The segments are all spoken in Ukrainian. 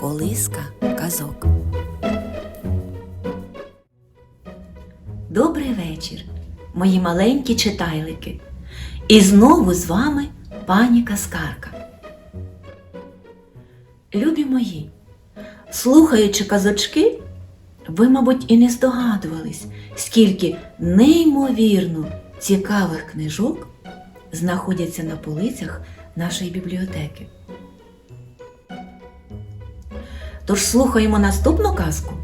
Колиска казок. Добрий вечір, мої маленькі читайлики. І знову з вами пані Каскарка. Любі мої, слухаючи казочки, ви, мабуть, і не здогадувались, скільки неймовірно цікавих книжок знаходяться на полицях нашої бібліотеки. Тож слухаємо наступну казку.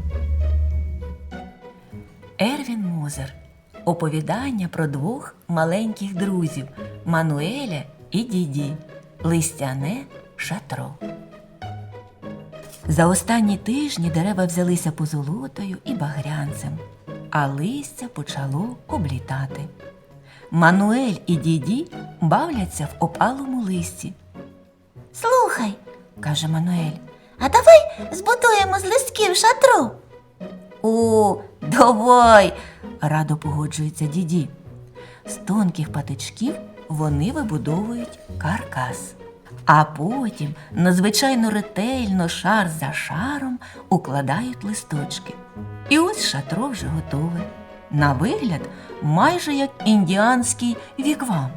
Ервін Мозер. Оповідання про двох маленьких друзів Мануеля і Діді. Листяне шатро. За останні тижні дерева взялися позолотою і багрянцем, а листя почало облітати. Мануель і Діді бавляться в опалому листі. Слухай, каже Мануель. А давай збудуємо з листків шатру. О, давай. радо погоджується діді. З тонких патичків вони вибудовують каркас. А потім надзвичайно ретельно шар за шаром укладають листочки. І ось шатро вже готове. На вигляд, майже як індіанський вігвам.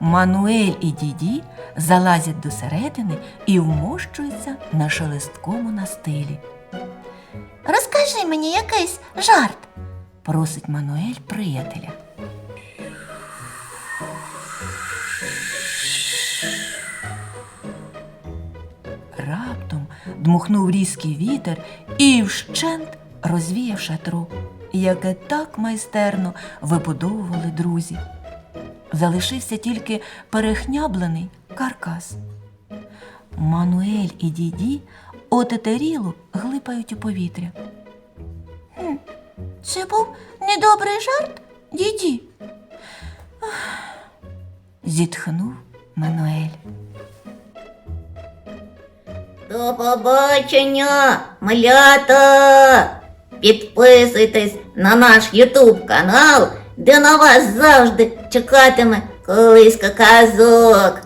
Мануель і діді залазять до середини і вмощуються на шелесткому настилі. Розкажи мені якийсь жарт. просить Мануель приятеля. Раптом дмухнув різкий вітер і вщент розвіяв шатро, яке так майстерно вибудовували друзі. Залишився тільки перехняблений каркас. Мануель і діді отетеріло глипають у повітря. Це був недобрий жарт, діді. зітхнув Мануель. До побачення, малята! Підписуйтесь на наш Ютуб канал, де на вас завжди чекатиме колиска казок.